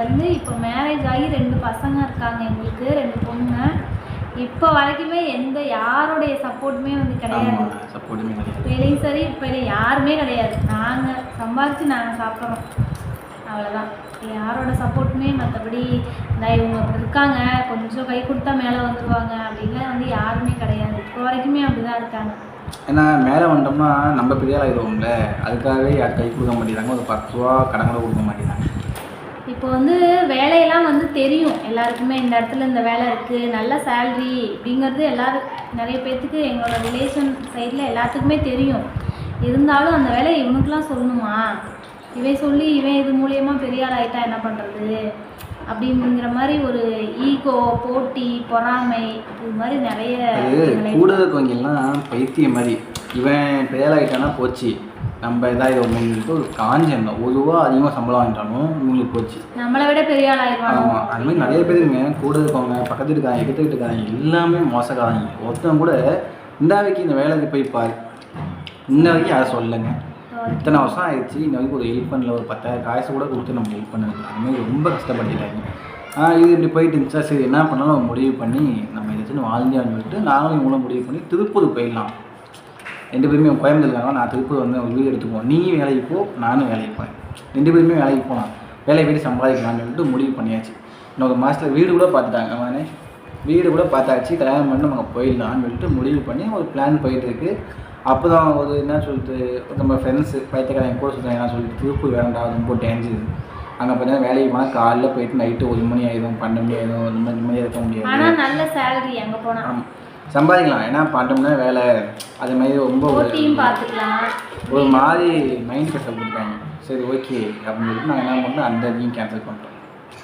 வந்து இப்போ மேரேஜ் ஆகி ரெண்டு பசங்க இருக்காங்க எங்களுக்கு ரெண்டு பொண்ணுங்க இப்போ வரைக்குமே எந்த யாருடைய சப்போர்ட்டுமே வந்து கிடையாது. இப்போலையும் சரி இப்போ யாருமே கிடையாது. நாங்கள் சம்பாதிச்சு நாங்கள் சாப்பிட்றோம். அவ்வளோதான் யாரோட சப்போர்ட்டுமே மற்றபடி இந்த இவங்க இருக்காங்க கொஞ்சம் கை கொடுத்தா மேலே வந்துடுவாங்க அப்படின்லாம் வந்து யாருமே கிடையாது. இப்போ வரைக்குமே அப்படி தான் இருக்காங்க. ஏன்னா மேலே வந்துட்டோம்னா நம்ம பெரிய ஆள் ஆயிடுவோம்ல அதுக்காகவே யார் கை கொடுக்க மாட்டேங்கிறாங்க ஒரு பத்து ரூபா கடன் கூட கொடுக்க மாட்டேங்கிறாங்க. இப்போ வந்து வேலையெல்லாம் வந்து தெரியும். எல்லாருக்குமே இந்த இடத்துல இந்த வேலை இருக்குது நல்ல சேல்ரி அப்படிங்கிறது எல்லாரும் நிறைய பேர்த்துக்கு எங்களோட ரிலேஷன் சைடில் எல்லாத்துக்குமே தெரியும். இருந்தாலும் அந்த வேலையை இவனுக்குலாம் சொல்லணுமா? இவன் சொல்லி இவன் இது மூலியமா பெரிய ஆள் என்ன பண்ணுறது அப்படிங்கிற மாதிரி ஒரு ஈகோ போட்டி பொறாமை இது மாதிரி நிறைய கூட இருக்கவங்கெல்லாம் பைத்தியம் மாதிரி. இவன் பெரிய ஆகிட்டானா போச்சு. நம்ம இதாக சொல்லிட்டு ஒரு காஞ்ச எண்ணம் ஒரு ரூபா அதிகமாக சம்பளம் வாங்கிட்டாலும் இவங்களுக்கு போச்சு. நம்மளை விட பெரிய ஆள் ஆமாம் அது மாதிரி நிறைய பேருங்க கூட இருக்கவங்க பக்கத்து இருக்காங்க எகிட்ட இருக்காங்க எல்லாமே மோசக்காரங்க. ஒருத்தன் கூட இந்த வரைக்கும் இந்த வேலைக்கு போய் பாரு. இன்ன வரைக்கும் யாரும் சொல்லலைங்க. இத்தனை வருஷம் ஆயிடுச்சு இன்ன வரைக்கும் ஒரு ஹெல்ப் பண்ணல ஒரு பத்தாயிரம் காசு கூட கொடுத்து நம்ம ஹெல்ப் பண்ணது அது மாதிரி ரொம்ப கஷ்டப்பட்டுட்டாங்க. இது இப்படி போயிட்டு இருந்துச்சா சரி என்ன பண்ணாலும் முடிவு பண்ணி நம்ம இதை வாழ்ந்தான்னு சொல்லிட்டு நாங்களும் இவங்களும் முடிவு பண்ணி திருப்பூர் போயிடலாம். ரெண்டு பேருமே கோயம்புத்தூர் இருக்காங்க நான் திருப்பூர் வந்து ஒரு வீடு எடுத்துக்குவோம் நீயும் வேலைக்கு போ நானும் வேலைக்கு போகிறேன் ரெண்டு பேருமே வேலைக்கு போகலாம் வேலையை போயிட்டு சம்பாதிக்கலாம்னு சொல்லிட்டு முடிவு பண்ணியாச்சு. இன்னொரு மாதத்தில் வீடு கூட பார்த்துட்டாங்க அவனே வீடு கூட பார்த்தாச்சு கல்யாணம் பண்ணி நம்ம போயிடலாம்னு சொல்லிட்டு முடிவு பண்ணி ஒரு பிளான் போயிட்டு இருக்கு. அப்போ தான் ஒரு என்ன சொல்லிட்டு நம்ம ஃப்ரெண்ட்ஸு பைத்தியக்காரன் கூட சொல்கிறாங்க என்ன சொல்லிட்டு திருப்பூர் வேண்டாம் ரொம்ப டேஞ்சர் அங்கே பார்த்தீங்கன்னா வேலைக்கு போனால் காலைல போயிட்டு நைட்டு ஒரு மணி ஆயிடும் பன்னெண்டு மணி ஆயிடும் இந்த மாதிரி நிம்மதியாக இருக்க முடியாது. ஆனா நல்ல சேலரி அங்க போனா. ஆமாம் சம்பாதிக்கலாம். ஏன்னா பன்னெண்டு வேலை. அது மாதிரி ரொம்ப ஒரு ஒரு மாதிரி மைண்ட் கஷ்டம் கொடுத்தாங்க சரி ஓகே. அப்படின்னு சொல்லிட்டு நாங்கள் என்ன பண்ணோம் அந்த இதையும் கேன்சல் பண்ணிட்டோம்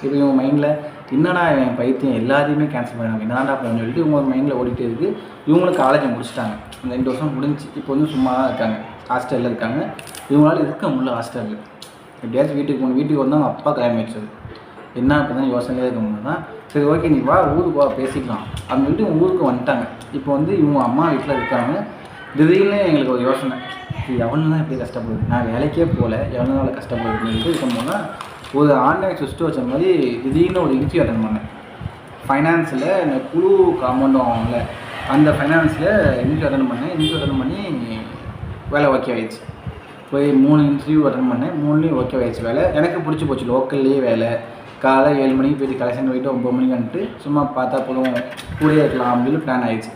இப்போ இவங்க மைண்டில் என்னடா என் பைத்தியம்? எல்லாத்தையுமே கேன்சல் பண்ணாங்க என்னடா பண்ணு சொல்லிட்டு இவங்க மைண்டில் ஓடிட்டே இருக்குது இவங்களும் காலேஜை முடிச்சிட்டாங்க. அந்த ரெண்டு வருஷம் முடிஞ்சு. இப்போ வந்து சும்மா தான் இருக்காங்க. ஹாஸ்டலில் இருக்காங்க. இவங்களால இருக்க முடியல ஹாஸ்டலில் எப்படியாச்சும் வீட்டுக்கு போகணும். வீட்டுக்கு வந்து அவங்க அப்பா கிளம்பி வச்சது. என்ன அப்படின்னு தான் யோசனையாக இருக்கும்போது சரி ஓகே நீ வா ஊருக்கு வா பேசிக்கலாம். அப்படின்னு சொல்லிட்டு இவங்க ஊருக்கு வந்துட்டாங்க. இப்போ வந்து இவங்க அம்மா வீட்டில் இருக்காங்க. திடீர்னு எங்களுக்கு ஒரு யோசனை. எவ்வளோ தான் இப்படி கஷ்டப்படுது? நான் வேலைக்கே போகல எவ்வளோ நாள் கஷ்டப்படுதுன்னு சொல்லிட்டு இது ஒரு ஆன்லைன் சுஸ்ட்டு வச்ச மாதிரி திடீர்னு ஒரு இன்டர்வியூ அட்டன் பண்ணேன். ஃபைனான்ஸில் இந்த குழு காம்பவுண்ட் ஆகும்ல அந்த ஃபைனான்ஸில் இன்டர்வியூ அட்டன் பண்ணேன். இன்டர்வியூ அட்டன் பண்ணி வேலை ஓகே ஆயிடுச்சு. போய் மூணு இன்டர்வியூ அட்டன் பண்ணேன். மூணுலேயும் ஓகே ஆயிடுச்சு வேலை. எனக்கு பிடிச்சி போச்சு லோக்கல்லேயே வேலை. காலை ஏழு மணிக்கு போயிட்டு கலெக்ஷன் போயிட்டு ஒம்பது மணிக்கு வந்துட்டு சும்மா பார்த்தா போதும் கூடயே இருக்கலாம் அப்படின்னு பிளான் ஆயிடுச்சு.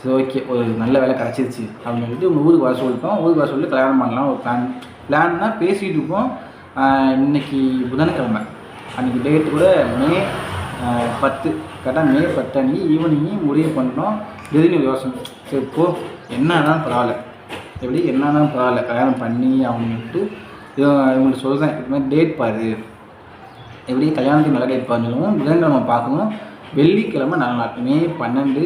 சரி ஓகே ஒரு நல்ல வேலை கிடச்சிருச்சு அப்படின்னு சொல்லிட்டு உங்கள் ஊருக்கு வர சொல்லிட்டோம். ஊருக்கு வர சொல்லிட்டு கல்யாணம் பண்ணலாம் ஒரு பிளான் பிளான்னா பேசிகிட்டு இருப்போம் இன்றைக்கி இன்னைக்கு புதன்கிழமை. அன்றைக்கி டேட் கூட மே பத்து. கரெக்டாக மே பத்து அன்னைக்கு ஈவினிங் முடிவு பண்ணோம் திடீர்னு யோசனை. சரி போ. என்னன்னா பரவாயில்ல. எப்படி என்னன்னா பரவாயில்ல. கல்யாணம் பண்ணி அவங்கன்ட்டு இவங்களுக்கு சொல்கிறேன் இது மாதிரி டேட் பாரு. எப்படி கல்யாணத்துக்கு நல்ல டேட் பார்த்துருவோம் புதன்கிழமை பார்க்கணும். வெள்ளிக்கிழமை நல்ல நாள் மே பன்னெண்டு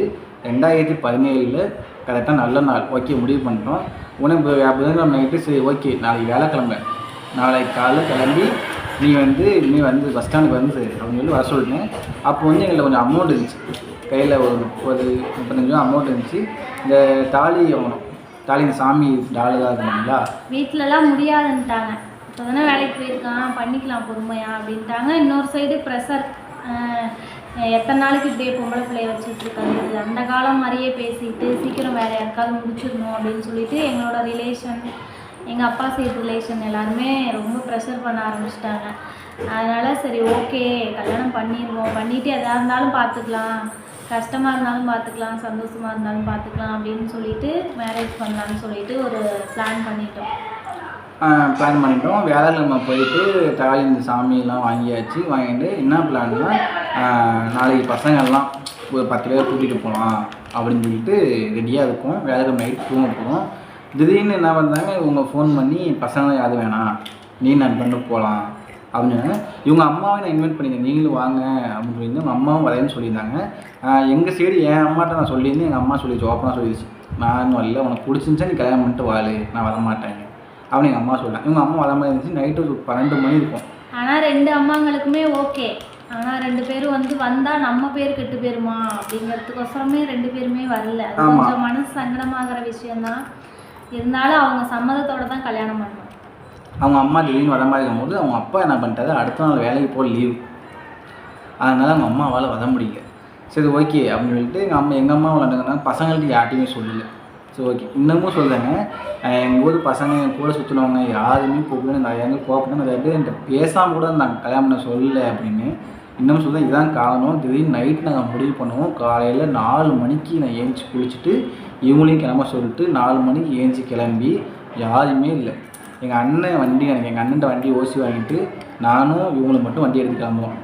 ரெண்டாயிரத்தி பதினேழில் கரெக்டாக நல்ல நாள். ஓகே முடிவு பண்ணிட்டோம். உனக்கு புதன்கிழமை நைட்டு சரி ஓகே நாளைக்கு வேலைக்கிழமை நாளைக்கு காலைல கிளம்பி நீ வந்து நீ வந்து பஸ் ஸ்டாண்டுக்கு வந்து அப்படின்னு சொல்லி வர சொல்லிட்டேன். அப்போ வந்து எங்களுக்கு கொஞ்சம் அமௌண்ட் இருந்துச்சு. கையில் ஒரு ஒரு முப்பத்தஞ்சு ரூபா அமௌண்ட் இருந்துச்சு. இந்த தாலி வாங்கணும். தாலி இந்த சாமி டாலு தான் இருக்கணுங்களா வீட்டிலலாம் முடியாதுன்ட்டாங்க. இப்போ தானே போயிருக்கான் பண்ணிக்கலாம் பொறுமையா அப்படின்ட்டாங்க. இன்னொரு சைடு ப்ரெஷர் எத்தனை நாளைக்கு இப்படியே பொம்பளை பிள்ளைய வச்சுட்டு அந்த காலம் மாதிரியே பேசிட்டு சீக்கிரம் வேறு யாருக்காவது முடிச்சிடணும் அப்படின்னு சொல்லிட்டு எங்களோட ரிலேஷன் எங்கள் அப்பா சைடு ரிலேஷன் எல்லாருமே ரொம்ப ப்ரெஷர் பண்ண ஆரம்பிச்சிட்டாங்க. அதனால் சரி ஓகே கல்யாணம் பண்ணிடுவோம் பண்ணிவிட்டு எதாக இருந்தாலும் பார்த்துக்கலாம். கஷ்டமாக இருந்தாலும் பார்த்துக்கலாம். சந்தோஷமாக இருந்தாலும் பார்த்துக்கலாம் அப்படின்னு சொல்லிட்டு மேரேஜ் பண்ணலான்னு சொல்லிட்டு ஒரு பிளான் பண்ணிட்டோம். பிளான் பண்ணிட்டோம். வியாழக்கிழமை போயிட்டு தாலி இந்த சாமியெல்லாம் வாங்கியாச்சு. வாங்கிட்டு என்ன பிளான்னா நாளைக்கு பசங்கள்லாம் ஒரு பத்து பேர் கூட்டிகிட்டு போகலாம் அப்படின்னு சொல்லிட்டு ரெடியாக இருக்கும். வியாழக்கிழமை நைட் தூங்க போகிறோம் திடீர்னு என்ன பண்ணாங்க இவங்க ஃபோன் பண்ணி பசங்களாம் யாரும் வேணாம். நீ நான் பண்ண போகலாம் அப்படின்னு சொன்னாங்க. இவங்க அம்மாவை நான் இன்வைட் பண்ணியிருந்தேன் நீங்களும் வாங்க அப்படின்னு சொல்லியிருந்தேன். உங்கள் அம்மாவும் வரேன்னு சொல்லியிருந்தாங்க. எங்கள் சைடு என் அம்மாட்ட நான் சொல்லியிருந்தேன். எங்கள் அம்மா சொல்லிடுச்சு ஓப்பனாக சொல்லிடுச்சு நான் இன்னும் வரல. உனக்கு பிடிச்சிருந்துச்சா நீ கல்யாணம் பண்ணிட்டு வாழு நான் வரமாட்டேன். அப்படின்னு எங்கள் அம்மா சொல்லிட்டாங்க இவங்க அம்மா வர மாதிரி இருந்துச்சு. நைட்டு ஒரு பன்னெண்டு மணி இருக்கும். ஆனால் ரெண்டு அம்மாங்களுக்குமே ஓகே ஆனால் ரெண்டு பேரும் வந்து வந்தால் நம்ம பேர் கெட்டு போயிருமா? அப்படிங்கிறதுக்கோசரமே ரெண்டு பேருமே வரல. கொஞ்சம் மனசு சங்கடமாகிற விஷயம்தான் இருந்தாலும் அவங்க சம்மதத்தோட தான் கல்யாணம் பண்ணோம். அவங்க அம்மா திடீர்னு வர மாதிரி இருக்கும்போது அவங்க அப்பா என்ன பண்ணிட்டாரு? அடுத்த நாள் வேலைக்கு போக லீவ் அதனால் அவங்க அம்மாவால் வர முடியல. சரி ஓகே அப்படின்னு சொல்லிட்டு எங்கள் அம்மா எங்கள் அம்மா விளாண்டுங்கன்னா பசங்கள்ட்ட யார்ட்டையுமே சொல்லலை. ஸோ ஓகே இன்னமும் சொல்கிறேங்க எங்கள் ஊர் பசங்க என் கூட சுற்றினவங்க யாருமே போகணும் நான் எங்கே போகணும் நிறைய பேர் என்கிட்ட பேசாமல் கூட நாங்கள் கல்யாணம் பண்ண சொல்லலை அப்படின்னு. இன்னும் சொல்கிறேன் இதுதான் காரணம். திடீர்னு நைட் நாங்கள் முடிவு பண்ணுவோம். காலையில் நாலு மணிக்கு நான் ஏஞ்சி குளிச்சுட்டு இவங்களையும் கிளம்ப சொல்லிட்டு நாலு மணிக்கு ஏஞ்சி கிளம்பி யாருமே இல்லை. எங்கள் அண்ணன் வண்டி எனக்கு எங்கள் அண்ணன்ட்ட வண்டி ஓசி வாங்கிட்டு நானும் இவங்களுக்கு மட்டும் வண்டி எடுத்து கிளம்புவோம்.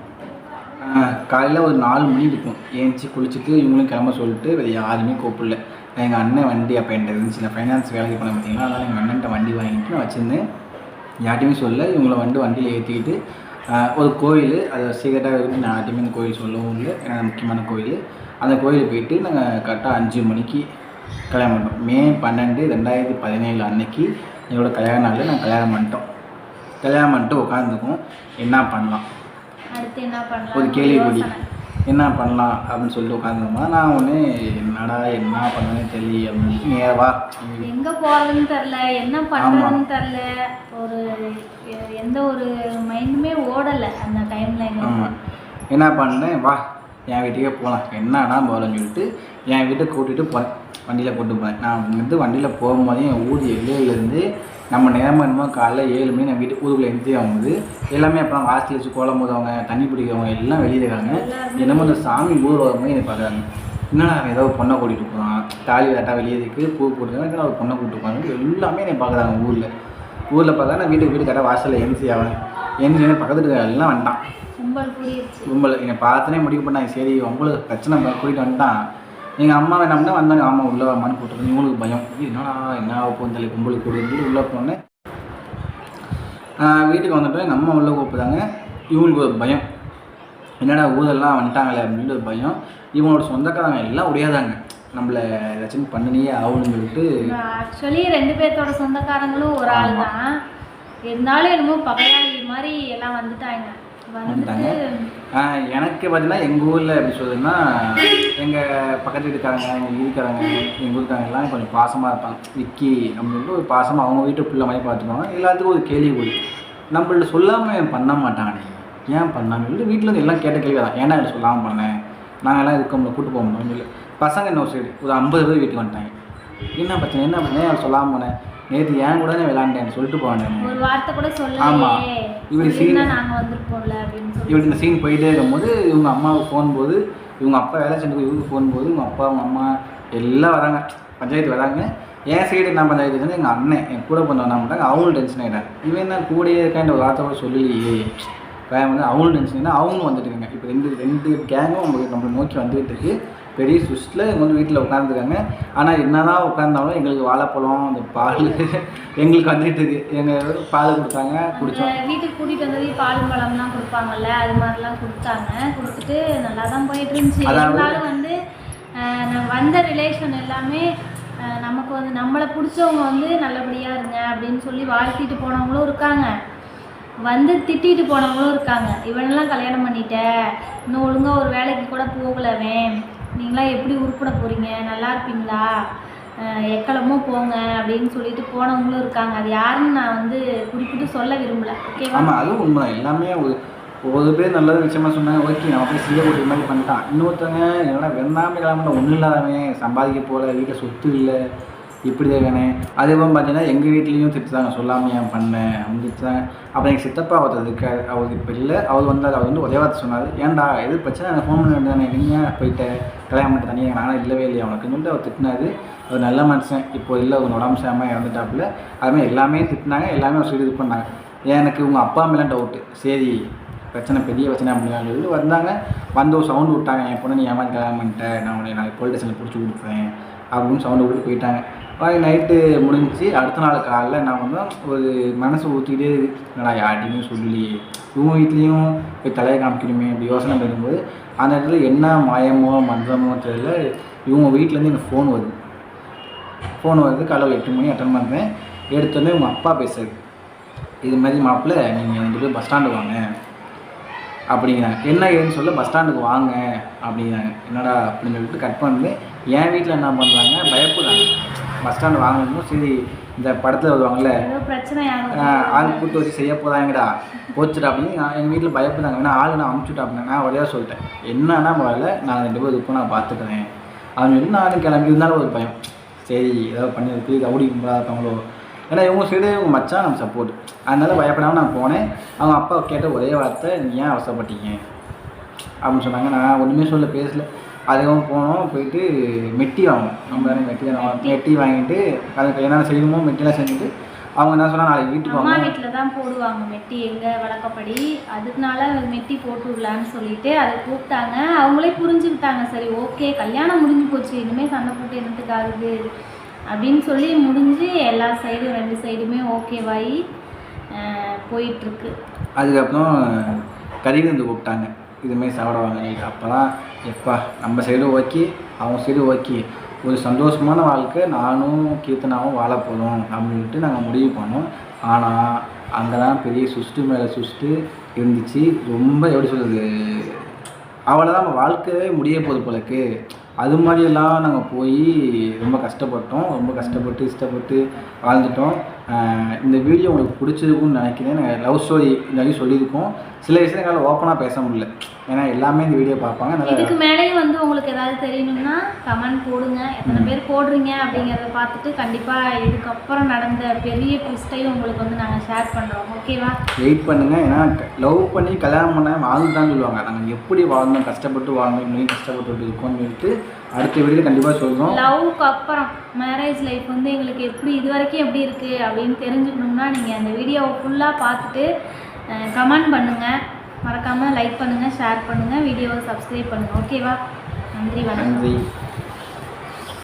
காலையில் ஒரு நாலு மணி இருக்கும். ஏஞ்சி குளிச்சுட்டு இவங்களும் கிளம்ப சொல்லிட்டு வேறு யாருமே கூப்பிடல. எங்கள் அண்ணன் வண்டி அப்போ என்கிட்ட இருந்துச்சு. நான் ஃபைனான்ஸ் வேலைக்கு போனேன் பார்த்தீங்களா? அதனால் எங்கள் அண்ணன்ட்ட வண்டி வாங்கிட்டு நான் வச்சுருந்தேன். யார்ட்டையுமே சொல்ல இவங்களை வந்து வண்டியில் ஏற்றிக்கிட்டு ஒரு கோயில். அது சீக்கிரட்டாக இருந்து நான் யார்ட்டையுமே அந்த கோயில் சொல்லவும் இல்லை. ஏன்னா முக்கியமான கோயில். அந்த கோயிலுக்கு போயிட்டு நாங்கள் கரெக்டாக அஞ்சு மணிக்கு கல்யாணம் பண்ணிட்டோம் மே பன்னெண்டு ரெண்டாயிரத்தி பதினேழு அன்னைக்கு எங்களோட கல்யாண நாளில் நாங்கள் கல்யாணம் பண்ணிட்டோம். கல்யாணம் பண்ணிட்டு உட்காந்துருக்கோம் என்ன பண்ணலாம்? அடுத்து என்ன பண்ணலாம் ஒரு கேள்விக்குறி யோசனை. என்ன பண்ணலாம் அப்படின்னு சொல்லிட்டு உட்காந்துருந்தோம் நான் ஒன்று என்னடா என்ன பண்ணணும்னு தெரியல அப்படின்னு நேரவா எங்க போறதுன்னு தெரில என்ன பண்றதுன்னு தெரில ஒரு எந்த ஒரு மைண்டுமே ஓடல அந்த டைம்ல ஆமாம் என்ன பண்ணேன் வா என் வீட்டுக்கே போகலாம் என்னன்னா போகலன்னு சொல்லிட்டு என் வீட்டை கூட்டிகிட்டு போகிறேன் வண்டியில் போட்டு போகிறேன் நான் வந்து வண்டியில் போகும்போதே என் ஊர் எல்லையிலேருந்து நம்ம நேரமாக என்னமோ காலைல ஏழு மணி நான் வீட்டுக்கு ஊருக்குள்ள என்ட்ரி ஆகும்போது எல்லாமே அப்புறம் வாசல் வச்சு கோலம் போதவங்க தண்ணி பிடிக்கிறவங்க எல்லாம் வெளியே இருக்காங்க. என்னமோ இந்த சாமி ஊர் வரும்போது என்னை பார்க்குறாங்க. என்னடா அவன் ஏதோ பொண்ணை கூட்டிகிட்டு போகிறான் தாலி கரெக்டாக வெளியே இருக்கு பூ போட்டுருக்காங்க ஒரு பொண்ணை கூட்டிட்டு போகிறாங்க எல்லாமே என்னை பார்க்குறாங்க ஊரில். ஊரில் பார்த்தா நான் வீட்டுக்கு வீடு கரெக்டாக வாசலில் என்ட்ரி ஆகி பக்கத்துல இருக்க எல்லாம் வந்துட்டான் கும்பல் என்னை பார்த்தனே முடிவு பண்ணாங்க சரி உங்களுக்கு பிரச்சனை கூட்டிகிட்டு வந்துட்டான். எங்கள் அம்மா பண்ணா வந்தாங்க. ஆமாம் உள்ளே வாமான்னு கூப்பிட்டு இவங்களுக்கு பயம். என்னடா என்ன போகும் தலை கும்பலுக்கு கூட்டிட்டு உள்ளே போனேன் வீட்டுக்கு வந்துட்டு எங்கள் அம்மா உள்ளே கூப்பிட்டாங்க. இவங்களுக்கு ஒரு பயம். என்னடா ஊரெல்லாம் வந்துட்டாங்களே அப்படின்னு ஒரு பயம். இவங்களோட சொந்தக்காரங்க எல்லாம் உடையாதாங்க நம்மளை ஏதாச்சும் பண்ணியே ஆகணும்னு சொல்லிட்டு. ஆக்சுவலி ரெண்டு பேர்த்தோட சொந்தக்காரங்களும் ஒரு ஆள் தான் இருந்தாலும் என்னமோ பகையாளி மாதிரி எல்லாம் வந்துட்டாங்க. வந்துட்டாங்க எனக்கு பார்த்தீங்கன்னா எங்கள் ஊரில் எப்படி சொல்லுதுன்னா எங்கள் பக்கத்து வீட்டுக்காரங்க எங்கள் வீட்டுக்காரங்க எங்கள் ஊருக்காரங்க எல்லாம் கொஞ்சம் பாசமாக இருப்பாங்க. விக்கி அப்படின்னு ஒரு பாசமாக அவங்க வீட்டு பிள்ளை மாதிரி பார்த்துப்பாங்க எல்லாத்துக்கும் ஒரு கேள்வி கூடி நம்மள்ட்ட சொல்லாமல் பண்ண மாட்டாங்க ஏன் பண்ணான்னு சொல்லிட்டு வீட்டில் இருந்து எல்லாம் கேட்ட கேள்வி தான் ஏன்னா இது சொல்லாமல் பண்ணேன் நாங்கள்லாம் எல்லாம் இதுக்கு நம்மளை கூட்டு போக முடியும்னு சொல்லி. பசங்க இன்னொரு சைடு ஒரு ஐம்பது பேர் வீட்டுக்கு வந்துட்டாங்க. என்ன பிரச்சனை? என்ன பிரச்சனை? அதை சொல்லாமல் போனேன் நேற்று ஏன் கூட நான் விளாண்டேன் சொல்லிட்டு போனேன். ஒரு வார்த்தை கூட ஆமா. சொல்லலையே இவரு சொல்லியிருந்தா நாங்க வந்திருப்போம்ல அப்படின்னு சொல்லி இவருக்கு இந்த சீன் போயிட்டே இருக்கும்போது இவங்க அம்மாவுக்கு ஃபோன் போது இவங்க அப்பா வேலை செஞ்சு இவருக்கு ஃபோன் போது இவங்க அப்பா அவங்க அம்மா எல்லாம் வராங்க. பஞ்சாயத்து வராங்க. என் சைடு என்ன பஞ்சாயத்து வந்து எங்கள் அண்ணன் என் கூட பண்ண என்ன பண்ணுறாங்க அவங்களும் டென்ஷன் ஆகிட்டாங்க இவன் தான் கூடயே இருக்கான்ற ஒரு வார்த்தை கூட சொல்லலையே. வேறு வந்து அவங்களும் டென்ஷன் ஆகினா அவங்களும் வந்துட்டு இருக்காங்க. இப்போ ரெண்டு ரெண்டு கேங்கும் நம்மளுக்கு நம்மளை நோக்கி வந்துகிட்டு இருக்கு. பெரிய சுஸ்டில் இவங்க வந்து வீட்டில் உட்காந்துருக்காங்க ஆனால் என்னதான் உட்காந்தாலும் எங்களுக்கு வாழைப்பழம் அந்த பால் எங்களுக்கு வந்துட்டு இருக்கு. எங்கள் பால் கொடுத்தாங்க குடித்தோம் வீட்டுக்கு கூட்டிட்டு வந்தது பால் பழம்லாம் கொடுப்பாங்கல்ல அது மாதிரிலாம் கொடுத்தாங்க. கொடுத்துட்டு நல்லா தான் போயிட்டு இருந்துச்சு இருந்தாலும் வந்து வந்த ரிலேஷன் எல்லாமே நமக்கு வந்து நம்மளை பிடிச்சவங்க வந்து நல்லபடியாக இருங்க அப்படின்னு சொல்லி வாழ்த்திட்டு போனவங்களும் இருக்காங்க. வந்து திட்டிட்டு போனவங்களும் இருக்காங்க. இவனெல்லாம் கல்யாணம் பண்ணிட்ட. இன்னும் ஒழுங்காக ஒரு வேலைக்கு கூட போகலவன் நீங்களாம் எப்படி உருப்பிட போகிறீங்க நல்லா இருப்பீங்களா? எக்களமோ போங்க அப்படின்னு சொல்லிட்டு போனவங்களும் இருக்காங்க. அது யாருன்னு நான் வந்து குறிப்பிட்டு சொல்ல விரும்பல. ஓகேவா ஆமாம் அதுவும் உண்மை எல்லாமே ஒரு பேர் நல்லது விஷயமா சொன்னாங்க. ஓகே நம்ம போய் செய்ய மாதிரி பண்ணிட்டான். இன்னொருத்தவங்க என்னடா வெண்ணாமல் கிளம்பின ஒன்றும் இல்லாதவன் சம்பாதிக்க போகல வீட்டில் சொத்து இல்லை. இப்படி தானே அதே போல் பார்த்தீங்கன்னா எங்கள் வீட்லேயும் திட்டுறாங்க சொல்லாமல் ஏன் பண்ணேன் அப்படின்னு திட்டுறாங்க. அப்புறம் எங்கள் சித்தப்பா ஒருத்தர் இருக்கார். அவருக்கு இப்போ இல்லை. அவர் வந்தார் அவர் வந்து ஒரே வார்த்தை சொன்னார். ஏன்டா எது பிரச்சனை? எனக்கு ஃபோன் பண்ண தானே நீங்கள் போயிட்டேன் கல்யாணம் பண்ணிட்டு தனியாக நானும் இல்லவே இல்லையா அவனுக்குன்னு சொல்லிட்டு அவர் திட்டினாரு. அவர் நல்ல மனுஷன். இப்போ இல்லை அவங்க உடம்பு சரியாமல் இறந்துட்டாப்புல. அதுமாதிரி எல்லாமே திட்டினாங்க. எல்லாமே அவர் சொல்லி இது பண்ணாங்க. எனக்கு உங்கள் அப்பா மேலாம் டவுட்டு சரி பிரச்சனை பெரிய பிரச்சனை அப்படின்னு சொல்லி வந்தாங்க. வந்து ஒரு சவுண்டு விட்டாங்க. என் பொண்ணு நீ ஏமாந்து கல்யாணம் பண்ணிட்டேன் நான் உன்னை நாளைக்கு போலீஸ் ஸ்டேஷனில் பிடிச்சி கொடுப்பேன் அப்படின்னு சவுண்டு விட்டு போயிட்டாங்க. நைட்டு முடிஞ்சிச்சு. அடுத்த நாள் காலைல என்ன பண்ணோம்? ஒரு மனசு ஊற்றிக்கிட்டே என்னடா யார்ட்டையுமே சொல்லி இவங்க வீட்லேயும் போய் தலையை காமிக்கணுமே அப்படி யோசனை பண்ணும்போது அந்த இடத்துல என்ன மாயமோ மந்திரமோ தெரியல. இவங்க வீட்டிலேருந்து எனக்கு ஃபோன் வருது. ஃபோன் வருது. காலையில் எட்டு மணி அட்டன் பண்ணுறேன் எடுத்தோடனே உங்கள் அப்பா பேசுறது இது மாதிரி மாப்பிள்ள நீங்கள் வந்துட்டு பஸ் ஸ்டாண்டு வாங்க. அப்படிங்கிறாங்க. என்ன ஏதுன்னு சொல்ல பஸ் ஸ்டாண்டுக்கு வாங்க. அப்படிங்கிறாங்க. என்னடா? அப்படின்னு சொல்லிட்டு கட் பண்ணி என் வீட்டில் என்ன பண்ணுறாங்க பயப்படுறாங்க. பஸ் ஸ்டாண்ட் வாங்கணும் சரி இந்த படத்தில் வருவாங்கல்ல ஆள் கூட்டு வச்சு செய்ய போதாங்கடா போச்சுடா அப்படின்னு நான் எங்கள் வீட்டில் பயப்படுறாங்க ஏன்னா ஆள் நான் அமுச்சுட்டா அப்படின்னா நான் வழியாக சொல்லிட்டேன். என்னன்னா முதல்ல நான் ரெண்டு பேரும் இருக்கும் நான் பார்த்துக்கிறேன் அவங்க சொல்லி நானும் கிளம்பி இருந்தாலும் ஒரு பயம். சரி ஏதாவது பண்ணியிருக்கு ரவுடி கும்பலாக ஏன்னா இவங்க சைடு இவங்க மச்சான் நம்ம சப்போர்ட் அதனால பயப்படாமல் நான் போனேன். அவங்க அப்பா கேட்ட ஒரே வார்த்தை நீ ஏன் அவசரப்பட்டீங்க? அப்படின்னு சொன்னாங்க. நான் ஒன்றுமே சொல்ல பேசல. அதுவும் போனோம் போயிட்டு மெட்டி வாங்கணும் நம்ம மெட்டி தானே. மெட்டி. வாங்கிட்டு அதுக்கு என்னென்ன செய்யணுமோ மெட்டிலாம் செஞ்சுட்டு அவங்க என்ன சொன்னா நாளைக்கு வீட்டுக்கு அம்மா வீட்டில் தான் போடுவாங்க மெட்டி எங்கள் வழக்கப்படி. அதுக்குனால மெட்டி போட்டு விடலான்னு சொல்லிட்டு அதை கூப்பிட்டாங்க அவங்களே புரிஞ்சுக்கிட்டாங்க சரி ஓகே கல்யாணம் முடிஞ்சு போச்சு. இனிமேல் சண்டை போட்டு என்னத்துக்கு ஆகுது? அப்படின்னு சொல்லி முடிஞ்சு எல்லா சைடும் ரெண்டு சைடுமே ஓகேவாகி போயிட்டுருக்கு. அதுக்கப்புறம் கறி விருந்து கூப்பிட்டாங்க. இதுமாரி சாப்பிடுவாங்க. நைட்டு அப்போலாம் எப்பா நம்ம சைடு ஓகே அவங்க சைடு ஓகே ஒரு சந்தோஷமான வாழ்க்கை நானும் கீர்த்தனாவும் வாழ போகிறோம் அப்படின்ட்டு நாங்கள் முடிவு பண்ணோம். ஆனால் அங்கே தான் பெரிய சுஷ்டு மேலே சுஷ்டு இருந்துச்சு. ரொம்ப எப்படி சொல்கிறது அவ்வளோதான் நம்ம வாழ்க்கையே முடிய போகுது போலக்கு. அது மாதிரியெல்லாம் நாங்கள் போய் ரொம்ப கஷ்டப்பட்டோம். ரொம்ப கஷ்டப்பட்டு இஷ்டப்பட்டு வாழ்ந்துட்டோம். இந்த வீடியோ உங்களுக்கு பிடிச்சிருக்கும்னு நினைக்கிறேன். நாங்கள் லவ் ஸ்டோரி இந்த மாதிரி சொல்லியிருக்கோம். சில விஷயம் எங்களால் ஓப்பனாக பேச முடியல. ஏன்னா எல்லாமே இந்த வீடியோ பார்ப்பாங்க. அதனால் இதுக்கு மேலேயும் வந்து உங்களுக்கு ஏதாவது தெரியணும்னா கமெண்ட் போடுங்க. எத்தனை பேர் போடுறீங்க அப்படிங்கிறத பார்த்துட்டு கண்டிப்பாக இதுக்கப்புறம் நடந்த பெரிய ட்விஸ்ட்டையும் உங்களுக்கு வந்து நாங்கள் ஷேர் பண்ணுறோம் ஓகேவா வெயிட் பண்ணுங்க. ஏன்னா லவ் பண்ணி கல்யாணம் பண்ண வாழ்ந்துதான் சொல்லுவாங்க. நாங்கள் எப்படி வாழ்ந்தோம் கஷ்டப்பட்டு வாழ்ந்தோம் இன்னும் கஷ்டப்பட்டு இருக்கோம்னு சொல்லிட்டு அடுத்த வீடியோ கண்டிப்பாக சொல்கிறோம் லவ்க்கு அப்புறம் மேரேஜ் லைஃப் வந்து எங்களுக்கு எப்படி இது வரைக்கும் எப்படி இருக்குது அப்படின்னு தெரிஞ்சுக்கணும்னா நீங்கள் அந்த வீடியோவை ஃபுல்லாக பார்த்துட்டு கமெண்ட் பண்ணுங்கள் மறக்காமல் லைக் பண்ணுங்கள் ஷேர் பண்ணுங்கள் வீடியோவை சப்ஸ்கிரைப் பண்ணுங்கள் ஓகேவா நன்றி வணக்கம்.